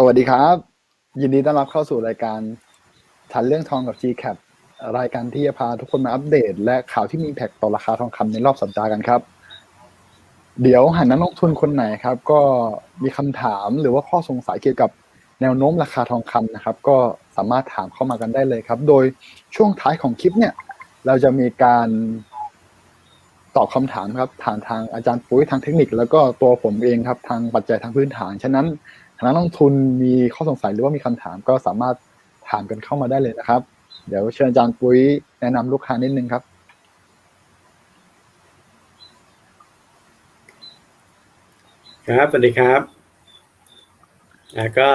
สวัสดีครับ ยินดีต้อนรับเข้าสู่รายการทันเรื่องทองกับ GCAP รายการที่จะพาทุกคนมาอัปเดต และข่าวที่มีแพ็กต่อราคาทองคำในรอบสัปดาห์กันครับ เดี๋ยวหันนักลงทุนคนไหนครับ ก็มีคำถามหรือว่าข้อสงสัยเกี่ยวกับแนวโน้มราคาทองคำนะครับ ก็สามารถถามเข้ามากันได้เลยครับ โดยช่วงท้ายของคลิปเนี่ย เราจะมีการตอบคำถามครับผ่านทางอาจารย์ปุ้ยทางเทคนิค แล้วก็ตัวผมเองครับทางปัจจัยทางพื้นฐาน ฉะนั้น นักลงทุนมีข้อสงสัยหรือว่ามีคำถามก็สามารถถามกันเข้ามาได้เลยนะครับ เดี๋ยวเชิญอาจารย์ปุ้ยแนะนำลูกค้านิดนึงครับ ครับสวัสดีครับก็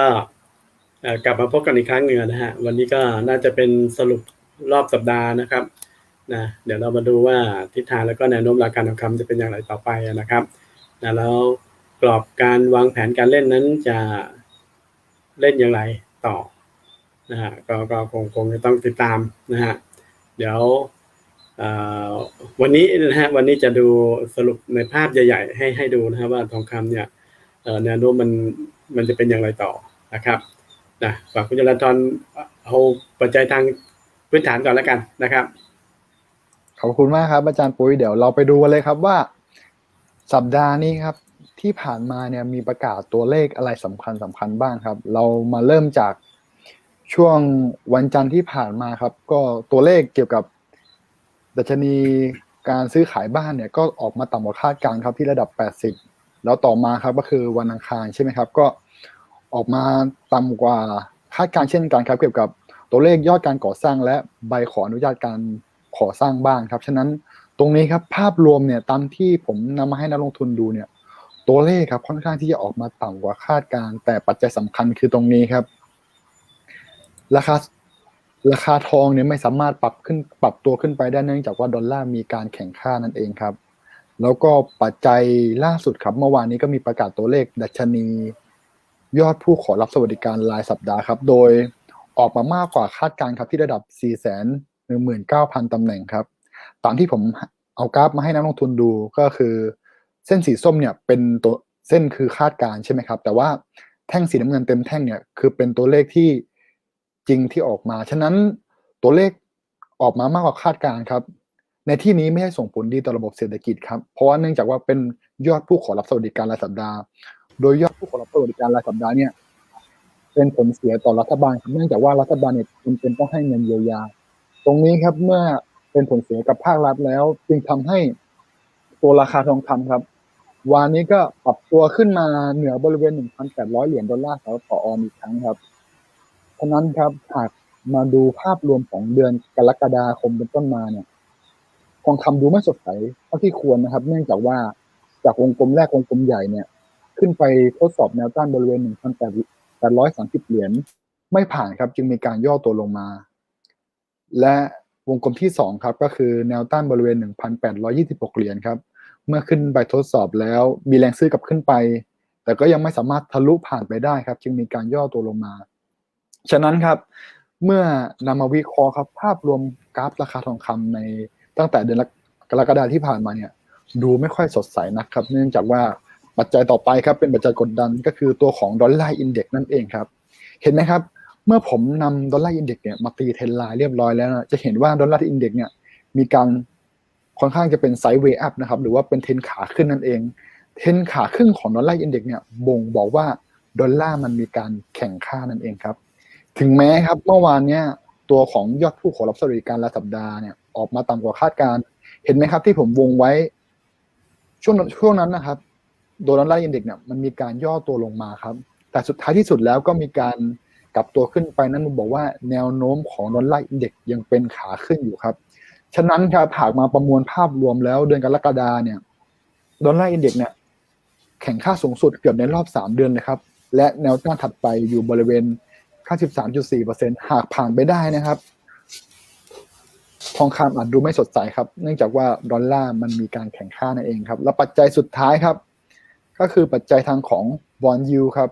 กลับมาพบกันอีกครั้งหนึ่งนะฮะวันนี้ก็น่าจะเป็นสรุปรอบสัปดาห์นะครับนะเดี๋ยวเรามาดูว่าทิศทางแล้วก็แนวโน้มราคาทองคำจะเป็นอย่างไรต่อไปนะครับนะแล้ว กรอบการวางแผนการเล่นนั้นจะเล่นอย่างไรต่อนะฮะก็ก็คงคงจะต้องติดตามนะฮะเดี๋ยววันนี้นะฮะวันนี้จะดูสรุปในภาพใหญ่ ๆ ให้ให้ดูนะครับว่าทองคำเนี่ยแนวโน้มมันมันจะเป็นอย่างไรต่อนะครับนะฝากคุณจรันทรเอาปัจจัยทางพื้นฐานก่อนแล้วกันนะครับขอบคุณมากครับอาจารย์ปุ้ยเดี๋ยวเราไปดูกันเลยครับว่า สัปดาห์นี้ครับ ที่ผ่านมาเนี่ยมีประกาศตัวเลขอะไรสำคัญสำคัญบ้างครับ เรามาเริ่มจากช่วงวันจันทร์ที่ผ่านมาครับ ก็ตัวเลขเกี่ยวกับดัชนีการซื้อขายบ้านเนี่ยก็ออกมาต่ำกว่าคาดการณ์ครับที่ระดับ 80 แล้วต่อมาครับก็คือวันอังคารใช่ไหมครับ ก็ออกมาต่ำกว่าคาดการณ์เช่นกันครับ เกี่ยวกับตัวเลขยอดการก่อสร้าง และใบขออนุญาตการก่อสร้างบ้านครับฉะนั้นตรงนี้ครับภาพรวมเนี่ยตามที่ผมนำมาให้นักลงทุนดูเนี่ย ตัวเลขครับค่อนข้างที่จะออกมาต่ำกว่าคาดการณ์แต่ปัจจัยสำคัญคือตรงนี้ครับ ราคาราคาทองเนี่ยไม่สามารถปรับขึ้นปรับตัวขึ้นไปได้เนื่องจากว่าดอลลาร์มีการแข่งค่านั่นเองครับ แล้วก็ปัจจัยล่าสุดครับเมื่อวานนี้ก็มีประกาศตัวเลขดัชนี ยอดผู้ขอรับสวัสดิการรายสัปดาห์ครับ โดยออกมามากกว่าคาดการณ์ครับที่ระดับ4 1 1 9 0 0 0ตำแหน่งครับ ตามที่ผมเอากราฟมาให้นักลงทุนดูก็คือ เส้นสีส้มเนี่ยเป็นตัวเส้นคือคาดการใช่ไหมครับ แต่ว่าแท่งสีน้ำเงินเต็มแท่งเนี่ยคือเป็นตัวเลขที่จริงที่ออกมา ฉะนั้นตัวเลขออกมามากกว่าคาดการครับ ในที่นี้ไม่ให้ส่งผลดีต่อระบบเศรษฐกิจครับ เพราะว่าเนื่องจากว่าเป็นยอดผู้ขอรับสวัสดิการรายสัปดาห์ โดยยอดผู้ขอรับสวัสดิการรายสัปดาห์เนี่ยเป็นผลเสียต่อรัฐบาลครับเนื่องจากว่ารัฐบาลเนี่ยจำเป็นต้องให้เงินเยียวยา ตรงนี้ครับเมื่อเป็นผลเสียกับภาครัฐแล้ว จึงทำให้ตัวราคาทองคำครับ วานนี้ก็ปรับตัวขึ้นมาเหนือบริเวณ 1,800 เหรียญดอลลาร์สหรัฐต่อออนอีกครั้งครับฉะนั้นครับหากมาดูภาพรวมของเดือนกรกฎาคมเป็นต้นมาเนี่ยทองคำดูไม่สดใสเท่าที่ควรนะครับ เนื่องจากว่าจากวงกลมแรกวงกลมใหญ่เนี่ย ขึ้นไปทดสอบแนวต้านบริเวณ 1,830 เหรียญไม่ผ่านครับ จึงมีการย่อตัวลงมา และวงกลมที่สองครับ ก็คือแนวต้านบริเวณ 1,826 เหรียญครับ เมื่อขึ้นไปทดสอบแล้ว มีแรงซื้อกลับขึ้นไป แต่ก็ยังไม่สามารถทะลุผ่านไปได้ครับ จึงมีการย่อตัวลงมา ฉะนั้นครับ เมื่อนำมาวิเคราะห์ครับ ภาพรวมกราฟราคาทองคำในตั้งแต่เดือนกรกฎาที่ผ่านมาเนี่ย ดูไม่ค่อยสดใสนะครับ เนื่องจากว่าปัจจัยต่อไปครับเป็นปัจจัยกดดันก็คือตัวของดอลลาร์อินเด็กซ์นั่นเองครับ เห็นไหมครับ เมื่อผมนำดอลลาร์อินเด็กซ์เนี่ยมาตีเทรนไลน์เรียบร้อยแล้วนะจะเห็นว่าดอลลาร์อินเด็กซ์เนี่ยมีการ ค่อนข้างจะเป็นไซด์เวย์อัพนะครับหรือว่าเป็นเทนขาขึ้นนั่นเองเทนขาขึ้นของดอลลาร์อินเด็กซ์เนี่ยบ่งบอกว่าดอลลาร์มันมีการแข่งค่านั่นเองครับ ถึงแม้ครับเมื่อวานเนี่ยตัวของยอดผู้ขอรับสวัสดิการรายสัปดาห์เนี่ยออกมาต่ำกว่าคาดการเห็นไหมครับที่ผมวงไว้ ช่วงช่วงนั้นนะครับโดลลาร์อินเด็กซ์เนี่ยมันมีการย่อตัวลงมาครับ แต่สุดท้ายที่สุดแล้วก็มีการกลับตัวขึ้นไปนั่นมันบอกว่าแนวโน้มของดอลลาร์อินเด็กซ์ยังเป็นขาขึ้นอยู่ครับ ฉะนั้นครับหากมาประมวลภาพรวมแล้วเดือนกรกฎาเนี่ยดอลลาร์อินเด็กซ์เนี่ยแข่งค่าสูงสุดเกือบในรอบ 3 เดือนนะครับ และแนวต้านถัดไปอยู่บริเวณ93.4%หากผ่านไปได้นะครับ ทองคำอาจดูไม่สดใสครับ เนื่องจากว่าดอลลาร์มันมีการแข่งค่านั่นเองครับ และปัจจัยสุดท้ายครับ ก็คือปัจจัยทางของบอลยูครับ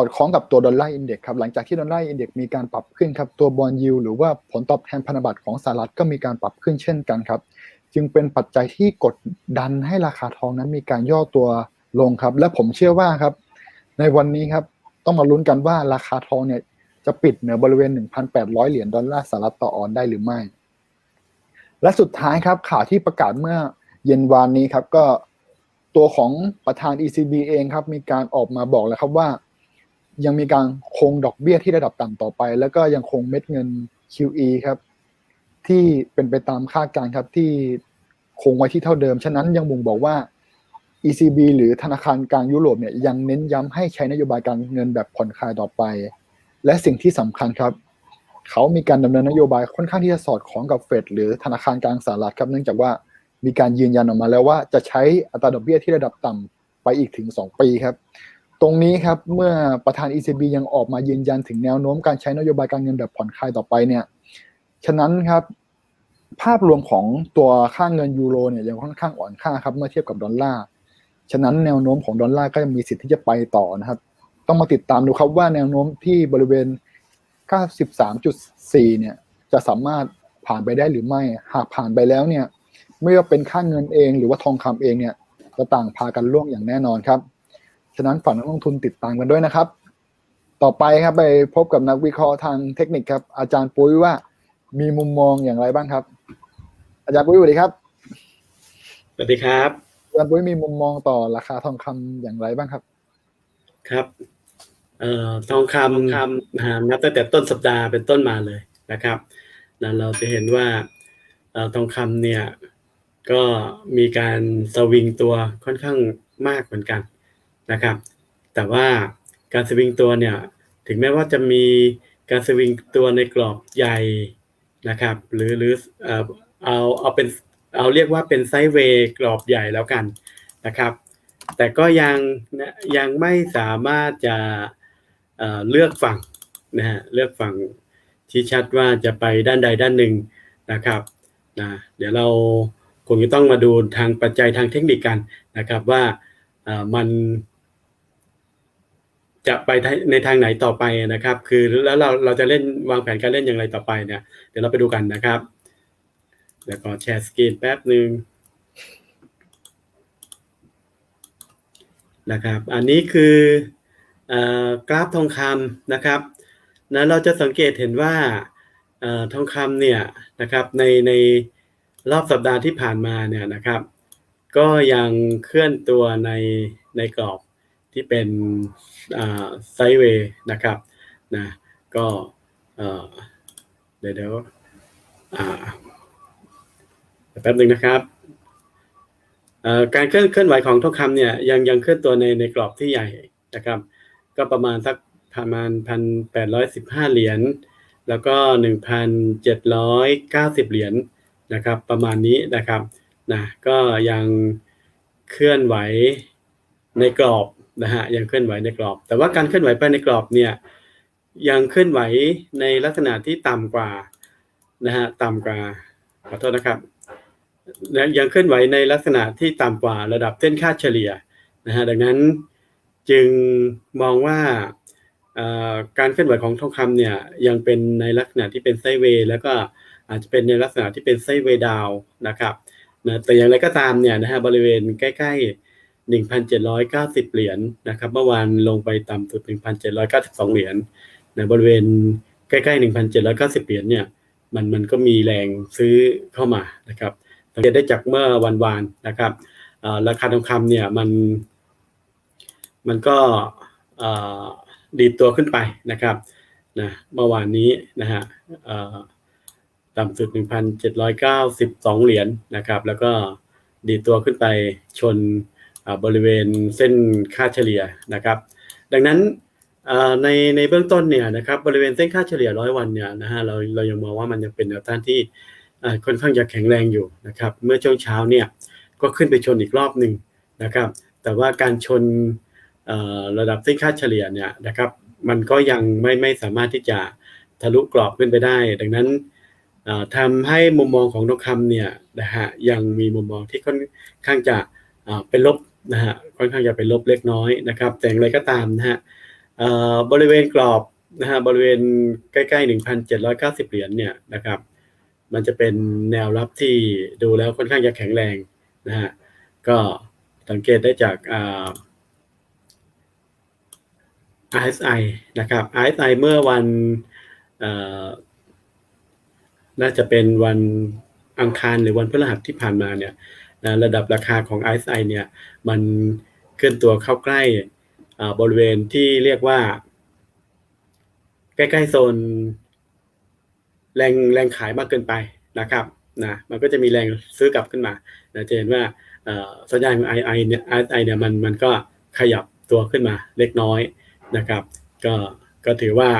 อดคล้องกับตัวดอลลาร์อินเด็กซ์ครับหลังจากที่ดอลลาร์อินเด็กซ์มีการปรับขึ้นครับตัวบอลยูหรือว่าผลตอบแทนพันธบัตรของสหรัฐก็มีการปรับขึ้นเช่นกันครับ จึงเป็นปัจจัยที่กดดันให้ราคาทองนั้นมีการย่อตัวลงครับ และผมเชื่อว่าครับ ในวันนี้ครับต้องมาลุ้นกันว่าราคาทองเนี่ยจะปิดเหนือบริเวณ 1,800 เหรียญดอลลาร์สหรัฐต่อออนได้หรือไม่ และสุดท้ายครับข่าวที่ประกาศเมื่อเย็นวานนี้ครับก็ตัวของประธาน ECB เองครับมีการออกมาบอกแล้วครับว่า ยังมีการคงดอกเบี้ยที่ระดับต่ำต่อไป แล้วก็ยังคงเม็ดเงิน QE ครับ ที่เป็นไปตามคาดการณ์ครับที่คงไว้ที่เท่าเดิม ฉะนั้นยังบ่งบอกว่า ECB หรือธนาคารกลางยุโรปเนี่ยยังเน้นย้ำให้ใช้นโยบายการเงินแบบผ่อนคลายต่อไป และสิ่งที่สำคัญครับ เขามีการดำเนินนโยบายค่อนข้างที่จะสอดคล้องกับเฟดหรือธนาคารกลางสหรัฐครับเนื่องจากว่ามีการยืนยันออกมาแล้วว่าจะใช้อัตราดอกเบี้ยที่ระดับต่ำไปอีกถึง 2 ปีครับ ตรงนี้ครับเมื่อประธาน ECB ยังออกมายืนยันถึงแนวโน้มการใช้นโยบายการเงินแบบผ่อนคลายต่อไปเนี่ย ฉะนั้นครับ ภาพรวมของตัวค่าเงินยูโรเนี่ยยังค่อนข้างอ่อนค่าครับเมื่อเทียบกับดอลลาร์ฉะนั้นแนวโน้มของดอลลาร์ก็ยังมีสิทธิ์ที่จะไปต่อนะครับ ต้องมาติดตามดูครับว่าแนวโน้มที่บริเวณ 93.4 เนี่ย จะสามารถผ่านไปได้หรือไม่ หากผ่านไปแล้วเนี่ย ไม่ว่าเป็นค่าเงินเองหรือว่าทองคำเองเนี่ยจะต่างพากันล่วงอย่างแน่นอนครับ ฉะนั้นฝากนักลงทุนติดตามกันด้วยนะครับ ต่อไปครับไปพบกับนักวิเคราะห์ทางเทคนิคครับ อาจารย์ปุ้ยว่ามีมุมมองอย่างไรบ้างครับ อาจารย์ปุ้ยสวัสดีครับสวัสดีครับอาจารย์ปุ้ยมีมุมมองต่อราคาทองคำอย่างไรบ้างครับ ครับเอ่อทองคำคำนะฮะนับตั้งแต่ต้นสัปดาห์เป็นต้นมาเลยนะครับนะเราจะเห็นว่าเอ่อทองคำเนี่ยก็มีการสวิงตัวค่อนข้างมากเหมือนกัน นะครับ แต่ว่าการสวิงตัวเนี่ยถึงแม้ว่าจะมีการสวิงตัวในกรอบใหญ่นะครับ หรือหรือเออเอาเอาเป็นเอาเรียกว่าเป็นไซด์เวย์กรอบใหญ่แล้วกันนะครับ แต่ก็ยังยังไม่สามารถจะเเลือกฝั่งนะฮะเลือกฝั่งชี้ชัดว่าจะไปด้านใดด้านหนึ่งนะครับนะเดี๋ยวเราคงจะต้องมาดูทางปัจจัยทางเทคนิคกันนะครับว่ามัน จะไปในทางไหนต่อไปนะครับ คือแล้วเราเราจะเล่นวางแผนการเล่นอย่างไรต่อไปเนี่ย เดี๋ยวเราไปดูกันนะครับ เดี๋ยวก็แชร์สกรีนแป๊บหนึ่งนะครับ อันนี้คืออกราฟทองคำนะครับนะเราจะสังเกตเห็นว่าอทองคำเนี่ยนะครับในในรอบสัปดาห์ที่ผ่านมาเนี่ยนะครับ ก็ยังเคลื่อนตัวในในกรอบ ที่เป็นไซเวย์นะครับนะก็เดี๋ยวเดี๋ยวแป๊บหนึ่งนะครับการเคลื่อนเคลื่อนไหวของทองคำเนี่ยยังยังเคลื่อนตัวในในกรอบที่ใหญ่นะครับ ก็ประมาณสักประมาณพันแปดร้อยสิบห้าเหรียญแล้วก็หนึ่งพันเจ็ดร้อยเก้าสิบเหรียญนะครับ ประมาณนี้นะครับนะก็ยังเคลื่อนไหวในกรอบ นะฮะยังเคลื่อนไหวในกรอบ แต่ว่าการเคลื่อนไหวไปในกรอบเนี่ยยังเคลื่อนไหวในลักษณะที่ต่ำกว่านะฮะต่ำกว่าขอโทษนะครับนะยังเคลื่อนไหวในลักษณะที่ต่ำกว่าระดับเส้นค่าเฉลี่ยนะฮะดังนั้นจึงมองว่าการเคลื่อนไหวของทองคำเนี่ยยังเป็นในลักษณะที่เป็นไซเวย์แล้วก็อาจจะเป็นในลักษณะที่เป็นไซเวย์ดาวนะครับนะแต่อย่างไรก็ตามเนี่ยนะฮะบริเวณใกล้ ๆ 1,790 เหรียญนะครับ เมื่อวานลงไปต่ำสุด 1,792 เหรียญนะบริเวณใกล้ๆ 1,790 เหรียญเนี่ยมันมันก็มีแรงซื้อเข้ามานะครับสังเกตได้จากเมื่อวันวานนะครับราคาทองคำเนี่ยมันมันก็ดีดตัวขึ้นไปนะครับนะเมื่อวานนี้นะฮะต่ำสุด 1,792 เหรียญนะครับ แล้วก็ดีดตัวขึ้นไปชน บริเวณเส้นค่าเฉลี่ยนะครับ ดังนั้นในในเบื้องต้นเนี่ยนะครับบริเวณเส้นค่าเฉลี่ยร้อยวันเนี่ยนะฮะเราเรายังมองว่ามันยังเป็นแนวต้านที่ค่อนข้างจะแข็งแรงอยู่นะครับ เมื่อช่วงเช้าเนี่ยก็ขึ้นไปชนอีกรอบหนึ่งนะครับ แต่ว่าการชนระดับเส้นค่าเฉลี่ยเนี่ยนะครับ มันก็ยังไม่ไม่สามารถที่จะทะลุกรอบขึ้นไปได้ ดังนั้นทำให้มุมมองของทองคำเนี่ยนะฮะยังมีมุมมองที่ค่อนข้างจะเป็นลบ นะฮะค่อนข้างจะเป็นลบเล็กน้อยนะครับ แต่อย่างไรก็ตามนะฮะบริเวณกรอบนะฮะบริเวณใกล้ๆ 1,790 เหรียญเนี่ยนะครับ มันจะเป็นแนวรับที่ดูแล้วค่อนข้างจะแข็งแรงนะฮะก็สังเกตได้จาก RSI นะครับ RSI เมื่อวันน่าจะเป็นวันอังคารหรือวันพฤหัสที่ผ่านมาเนี่ย นะระดับราคาของ RSI เนี่ยมันเคลื่อนตัวเข้าใกล้บริเวณที่เรียกว่า ใกล้ๆโซน แรงแรงขายมากเกินไปนะครับนะมันก็จะมีแรงซื้อกลับขึ้นมานะจะเห็นว่าสัญญาณของ II เนี่ย RSI เนี่ยมันมันก็ขยับตัวขึ้นมาเล็กน้อยนะครับ ก็ก็ถือว่า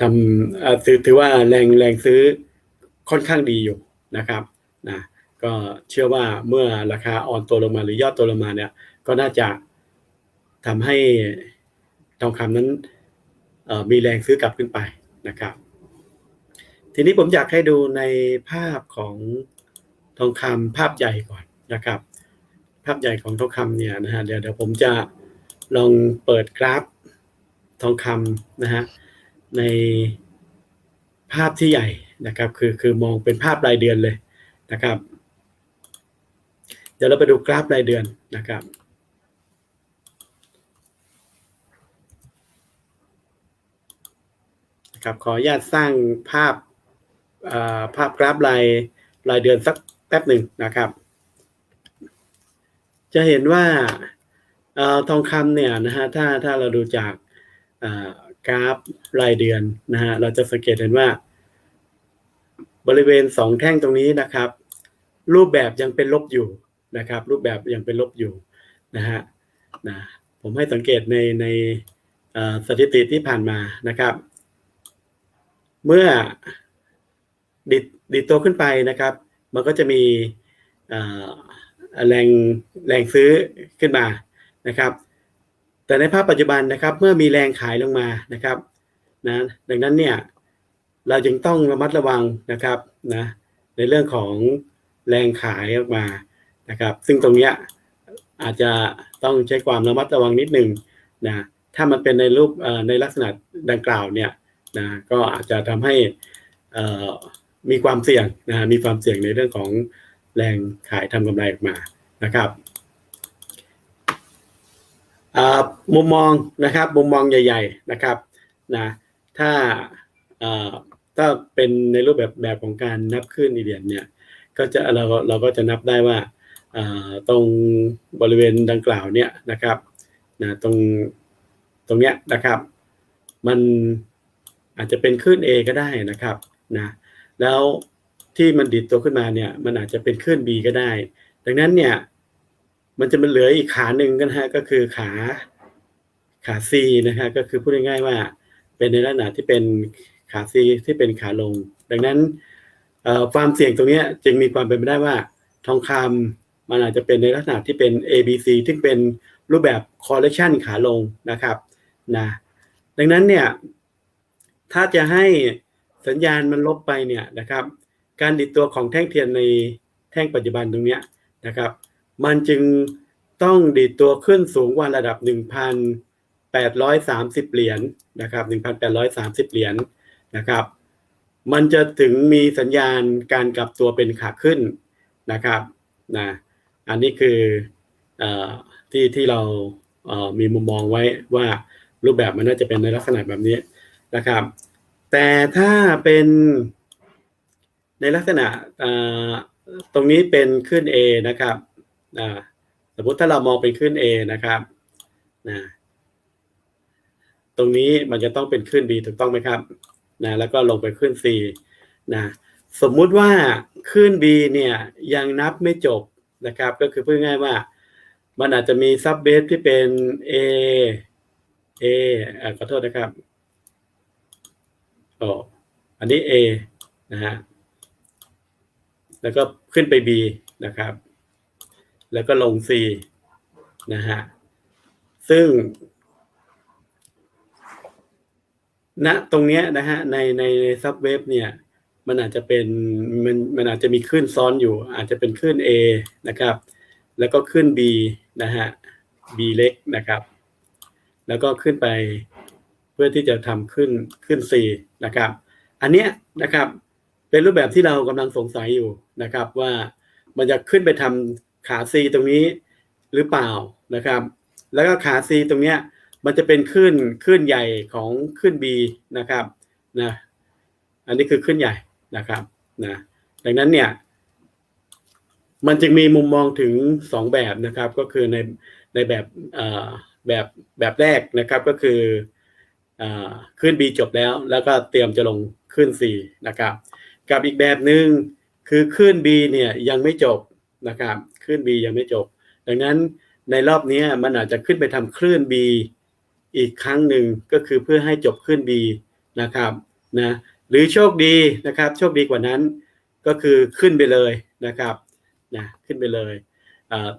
ทำถือถือว่าแรงแรงซื้อค่อนข้างดีอยู่นะครับนะ ก็เชื่อว่าเมื่อราคาอ่อนตัวลงมาหรือย่อตัวลงมาเนี่ยก็น่าจะทำให้ทองคำนั้นมีแรงซื้อกลับขึ้นไปนะครับ ทีนี้ผมอยากให้ดูในภาพของทองคำภาพใหญ่ก่อนนะครับ ภาพใหญ่ของทองคำเนี่ยนะฮะเดี๋ยวเดี๋ยวผมจะลองเปิดกราฟทองคำนะฮะในภาพที่ใหญ่นะครับ คือคือมองเป็นภาพรายเดือนเลยนะครับ ดี๋ยวเราไปดูกราฟรายเดือนนะครับ นะครับ ขออนุญาตสร้างภาพาภาพกราฟรายรายเดือนสักแป๊บหนึ่งนะครับ จะเห็นว่าอ่อทองคำเนี่ยนะฮะถ้าถ้าเราดูจากากราฟรายเดือนนะฮะเราจะสังเกตเห็นว่า บริเวณสองแท่งตรงนี้นะครับ รูปแบบยังเป็นลบอยู่ นะครับ รูปแบบยังเป็นลบอยู่นะฮะนะผมให้สังเกตในในสถิติที่ผ่านมานะครับ เมื่อดิดดิดตัวขึ้นไปนะครับ มันก็จะมีแรงแรงซื้อขึ้นมานะครับ แต่ในภาพปัจจุบันนะครับ เมื่อมีแรงขายลงมานะครับนะดังนั้นเนี่ยเราจึงต้องระมัดระวังนะครับนะในเรื่องของแรงขายออกมา นะครับ ซึ่งตรงเนี้ยอาจจะต้องใช้ความระมัดระวังนิดหนึ่งนะถ้ามันเป็นในรูปในลักษณะดังกล่าวเนี่ยนะก็อาจจะทำให้มีความเสี่ยงนะมีความเสี่ยงในเรื่องของแรงขายทำกำไรออกมานะครับมุมมองนะครับมุมมองใหญ่ ๆนะครับนะถ้าถ้าเป็นในรูปแบบแบบของการนับขึ้นอีเดียนเนี่ยก็จะเราเราก็จะนับได้ว่า ตรงบริเวณดังกล่าวเนี่ยนะครับนะตรงตรงเนี้ยนะครับ มันอาจจะเป็นคลื่น A ก็ได้นะครับนะแล้วที่มันดิดตัวขึ้นมาเนี่ยมันอาจจะเป็นคลื่น B ก็ได้ ดังนั้นเนี่ยมันจะมันเหลืออีกขาหนึ่งก็นะฮะก็คือขาขา C นะฮะก็คือพูดง่ายๆว่าเป็นในลักษณะที่เป็นขา C ที่เป็นขาลง ดังนั้นความเสี่ยงตรงเนี้ยจึงมีความเป็นไปได้ว่าทองคำ มันอาจจะเป็นในลักษณะที่เป็น A B C ที่เป็นรูปแบบ correction ขาลงนะครับนะดังนั้นเนี่ยถ้าจะให้สัญญาณมันลบไปเนี่ยนะครับ การดิดตัวของแท่งเทียนในแท่งปัจจุบันตรงเนี้ยนะครับ มันจึงต้องดิดตัวขึ้นสูงกว่าระดับ 1,830 เหรียญนะครับ 1,830 เหรียญนะครับ มันจะถึงมีสัญญาณการกลับตัวเป็นขาขึ้นนะครับนะ อันนี้คืออที่ที่เรามีมุมมองไว้ว่ารูปแบบมันน่าจะเป็นในลักษณะแบบนี้นะครับ แต่ถ้าเป็นในลักษณะตรงนี้เป็นขึ้น A นะครับสมมติถ้าเรามองเป็นขึ้น A นะครับนะตรงนี้มันจะต้องเป็นขึ้น B ถูกต้องไหมครับนะแล้วก็ลงไปขึ้น C นะสมมุติว่าขึ้น B เนี่ยยังนับไม่จบ นะครับ ก็คือพูดง่ายว่า มันอาจจะมีซับเบสที่เป็น A A อ่าขอโทษนะครับโอ้อันนี้ A นะฮะแล้วก็ขึ้นไป B นะครับ แล้วก็ลง C นะฮะซึ่งณตรงเนี้ยนะฮะในในซับเวฟเนี่ย มันอาจจะเป็นมันมันอาจจะมีคลื่นซ้อนอยู่ อาจจะเป็นคลื่น A นะครับ แล้วก็ขึ้น B นะฮะ B เล็กนะครับ แล้วก็ขึ้นไปเพื่อที่จะทำขึ้นขึ้น C นะครับ อันเนี้ยนะครับเป็นรูปแบบที่เรากำลังสงสัยอยู่นะครับ ว่ามันจะขึ้นไปทำขา C ตรงนี้หรือเปล่านะครับ แล้วก็ขา C ตรงเนี้ยมันจะเป็นคลื่นคลื่นใหญ่ของคลื่น B นะครับนะอันนี้คือคลื่นใหญ่ นะครับนะดังนั้นเนี่ย มันจึงมีมุมมองถึงสองแบบนะครับ ก็คือในในแบบแบบแบบแรกนะครับก็คืออขึ้น B จบแล้ว แล้วก็เตรียมจะลงขึ้น C นะครับ กับอีกแบบหนึ่งคือขึ้น B เนี่ยยังไม่จบนะครับขึ้น B ยังไม่จบ ดังนั้นในรอบนี้มันอาจจะขึ้นไปทำคลื่น B อีกครั้งหนึ่งก็คือเพื่อให้จบขึ้น B นะครับนะ หรือโชคดีนะครับโชคดีกว่านั้นก็คือขึ้นไปเลยนะครับนะขึ้นไปเลย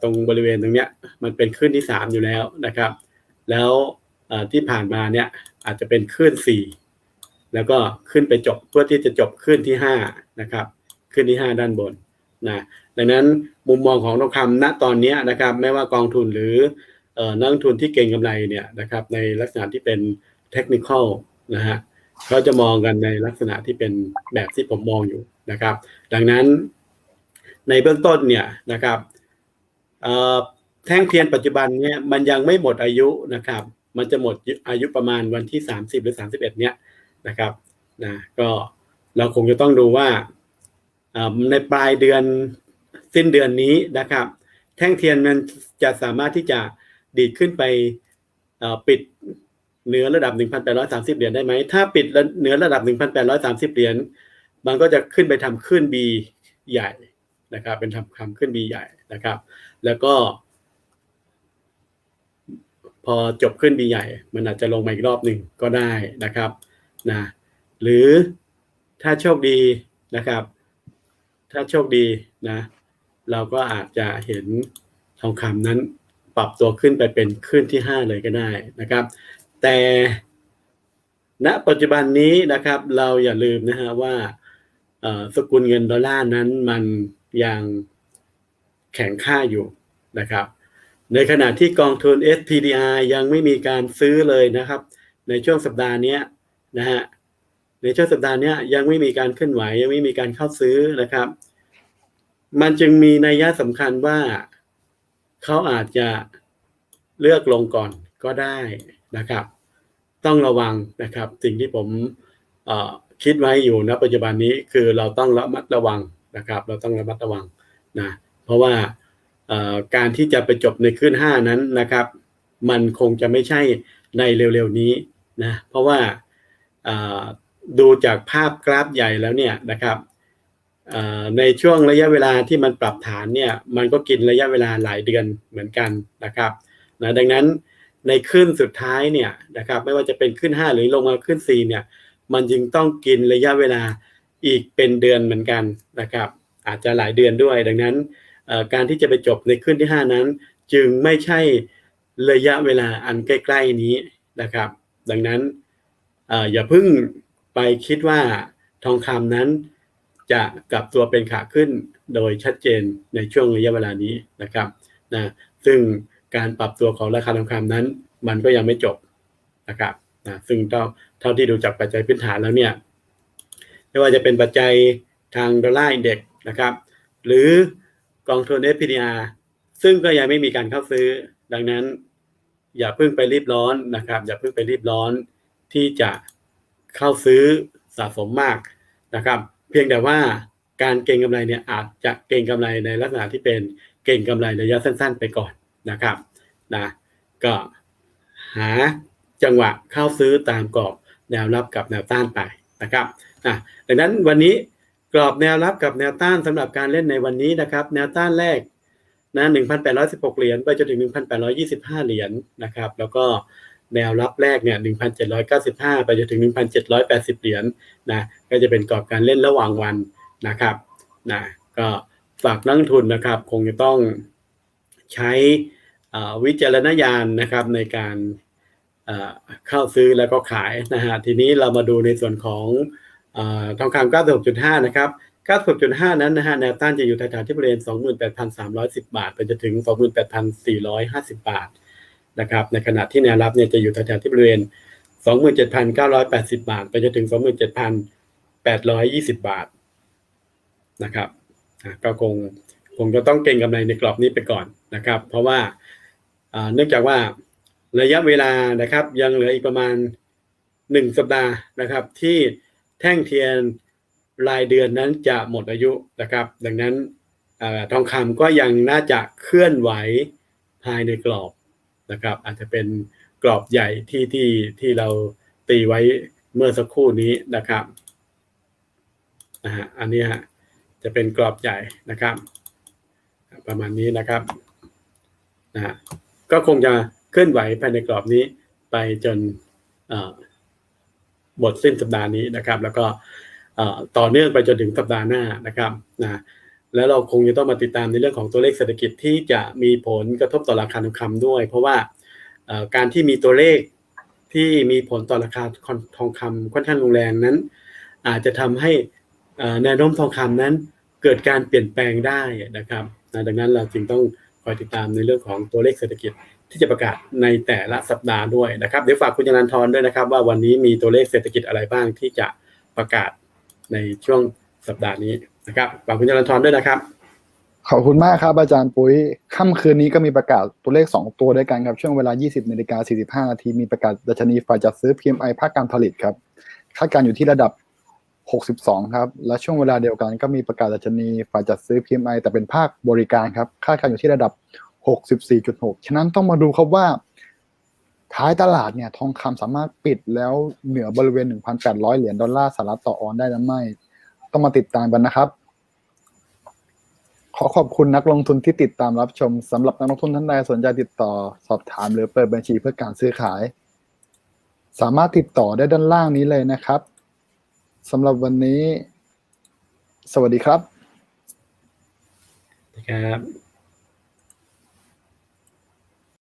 ตรงบริเวณตรงเนี้ยมันเป็นขึ้นที่ 3 อยู่แล้วนะครับ แล้วที่ผ่านมาเนี่ยอาจจะเป็นขึ้น 4 แล้วก็ขึ้นไปจบเพื่อที่จะจบขึ้นที่5นะครับขึ้นที่ 5 ด้านบนนะดังนั้นมุมมองของทองคำณตอนนี้นะครับไม่ว่ากองทุนหรืออนักทุนที่เก่งกำไรเนี่ยนะครับในลักษณะที่เป็นเทคนิคอลนะฮะ เขาจะมองกันในลักษณะที่เป็นแบบที่ผมมองอยู่นะครับ ดังนั้นในเบื้องต้นเนี่ยนะครับแท่งเทียนปัจจุบันเนี่ยมันยังไม่หมดอายุนะครับ มันจะหมดอายุประมาณวันที่ 30 หรือ 31เนี่ยนะครับนะก็เราคงจะต้องดูว่าในปลายเดือนสิ้นเดือนนี้นะครับ แท่งเทียนมันจะสามารถที่จะดีดขึ้นไปปิด เหนือระดับ 1,830 เหรียญได้ไหม ถ้าปิดเหนือระดับ 1,830 เหรียญ มันก็จะขึ้นไปทำขึ้น B ใหญ่นะครับ เป็นทำคำขึ้น B ใหญ่นะครับ แล้วก็ พอจบขึ้น B ใหญ่ มันอาจจะลงมาอีกรอบหนึ่งก็ได้นะครับนะหรือถ้าโชคดีนะครับ ถ้าโชคดีนะ เราก็อาจจะเห็นทองคำนั้นปรับตัวขึ้นไปเป็นขึ้นที่ 5 เลยก็ได้นะครับ แต่ณปัจจุบันนี้นะครับ เราอย่าลืมนะฮะว่าสกุลเงินดอลลาร์นั้นมันยังแข็งค่าอยู่นะครับ ในขณะที่กองทุน SPDR ยังไม่มีการซื้อเลยนะครับ ในช่วงสัปดาห์นี้นะฮะในช่วงสัปดาห์นี้ยยังไม่มีการเคลื่อนไหวยังไม่มีการเข้าซื้อนะครับ มันจึงมีนัยยะสำคัญว่าเขาอาจจะเลือกลงก่อนก็ได้ นะครับ ต้องระวังนะครับ สิ่งที่ผมคิดไว้อยู่ณปัจจุบันนี้คือเราต้องระมัดระวังนะครับ เราต้องระมัดระวังนะเพราะว่าการที่จะไปจบในขึ้น 5 นั้นนะครับ มันคงจะไม่ใช่ในเร็วๆนี้นะเพราะว่าดูจากภาพกราฟใหญ่แล้วเนี่ยนะครับในช่วงระยะเวลาที่มันปรับฐานเนี่ยมันก็กินระยะเวลาหลายเดือนเหมือนกันนะครับนะดังนั้น ในขึ้นสุดท้ายเนี่ยนะครับไม่ว่าจะเป็นขึ้น 5 หรือลงมาขึ้น 4 เนี่ย มันจึงต้องกินระยะเวลาอีกเป็นเดือนเหมือนกันนะครับ อาจจะหลายเดือนด้วย ดังนั้นการที่จะไปจบในขึ้นที่ 5 นั้น จึงไม่ใช่ระยะเวลาอันใกล้ ๆนี้นะครับ ดังนั้นอออย่าเพิ่งไปคิดว่าทองคำนั้นจะกลับตัวเป็นขาขึ้นโดยชัดเจนในช่วงระยะเวลานี้นะครับนะซึ่ง การปรับตัวของราคาทองคำนั้น มันก็ยังไม่จบนะครับนะซึ่งเท่าเท่าที่ดูจากปัจจัยพื้นฐานแล้วเนี่ยไม่ว่าจะเป็นปัจจัยทางดอลลาร์อินเด็กซ์นะครับ หรือกองทุน FPDR ซึ่งก็ยังไม่มีการเข้าซื้อ ดังนั้น อย่าเพิ่งไปรีบร้อนนะครับ อย่าเพิ่งไปรีบร้อนที่จะเข้าซื้อสะสมมากนะครับ เพียงแต่ว่าการเก็งกำไรเนี่ยอาจจะเก็งกำไรในลักษณะที่เป็นเก็งกำไรระยะสั้น ๆ ไปก่อน นะครับนะก็หาจังหวะเข้าซื้อตามกรอบแนวรับกับแนวต้านไปนะครับนะดังนั้นวันนี้กรอบแนวรับกับแนวต้านสำหรับการเล่นในวันนี้นะครับ แนวต้านแรกนะ1,816 เหรียญไปจนถึง 1,825 เหรียญนะครับ แล้วก็แนวรับแรกเนี่ย 1,795 ไปจนถึง 1,780 เหรียญนะก็จะเป็นกรอบการเล่นระหว่างวันนะครับนะก็ฝากนักทุนนะครับ คงจะต้อง ใช้วิจารณญาณนะครับในการเข้าซื้อแล้วก็ขายนะฮะทีนี้เรามาดูในส่วนของอทองคำ96.5 นะครับ 96.5 นั้นนะฮะแนวต้านจะอยู่แถวๆที่บริเวณ 28,310 บาท ไปจนถึง 28,450 บาทนะครับในขณะที่แนวรับเนี่ยจะอยู่แถวๆที่บริเวณ 27,980 บาท ไปจนถึง 27,820 บาทนะครับก็คงคงจะต้องเก็งกำไรในกรอบนี้ไปก่อน นะครับ เพราะว่าเนื่องจากว่าระยะเวลานะครับ ยังเหลืออีกประมาณหนึ่งสัปดาห์นะครับ ที่แท่งเทียนรายเดือนนั้นจะหมดอายุนะครับ ดังนั้นอทองคำก็ยังน่าจะเคลื่อนไหวภายในกรอบนะครับ อาจจะเป็นกรอบใหญ่ที่ที่ที่เราตีไว้เมื่อสักครู่นี้นะครับนะฮะอันนี้ฮะจะเป็นกรอบใหญ่นะครับ ประมาณนี้นะครับ นะฮะก็คงจะเคลื่อนไหวภายในกรอบนี้ไปจนบทสิ้นสัปดาห์นี้นะครับ แล้วก็ต่อเนื่องไปจนถึงสัปดาห์หน้านะครับนะแล้วเราคงจะต้องมาติดตามในเรื่องของตัวเลขเศรษฐกิจที่จะมีผลกระทบต่อราคาทองคำด้วย เพราะว่าการที่มีตัวเลขที่มีผลต่อราคาทองคำค่อนข้างรุนแรงนั้น อาจจะทำให้แนวโน้มทองคำนั้นเกิดการเปลี่ยนแปลงได้นะครับนะดังนั้นเราจึงต้อง คอยติดตามในเรื่องของตัวเลขเศรษฐกิจที่จะประกาศในแต่ละสัปดาห์ด้วยนะครับเดี๋ยวฝากคุณยนันทรด้วยนะครับ ว่าวันนี้มีตัวเลขเศรษฐกิจอะไรบ้างที่จะประกาศในช่วงสัปดาห์นี้นะครับฝากคุณยนันทรด้วยนะครับ ขอบคุณมากครับอาจารย์ปุ้ยค่ำคืนนี้ก็มีประกาศตัวเลข 2 ตัวด้วยกันครับช่วงเวลา 20นาฬิกา45นาทีมีประกาศดัชนีฝ่ายจัดซื้อ PMI ภาคการผลิตครับคาดการณ์อยู่ที่ระดับ 62 ครับ และช่วงเวลาเดียวกันก็มีประกาศดัชนีฝ่ายจัดซื้อ PMI แต่เป็นภาคบริการครับคาดการณ์อยู่ที่ระดับ 64.6 ฉะนั้นต้องมาดูครับว่า ท้ายตลาดเนี่ยทองคำสามารถปิดแล้วเหนือบริเวณ 1,800 เหรียญดอลลาร์สหรัฐต่อออนได้หรือไม่ ต้องมาติดตามกันนะครับ ขอขอบคุณนักลงทุนที่ติดตามรับชมสำหรับนักลงทุนท่านใดสนใจติดต่อสอบถาม หรือเปิดบัญชีเพื่อการซื้อขาย สามารถติดต่อได้ด้านล่างนี้เลยนะครับ สำหรับวันนี้ สวัสดีครับครับ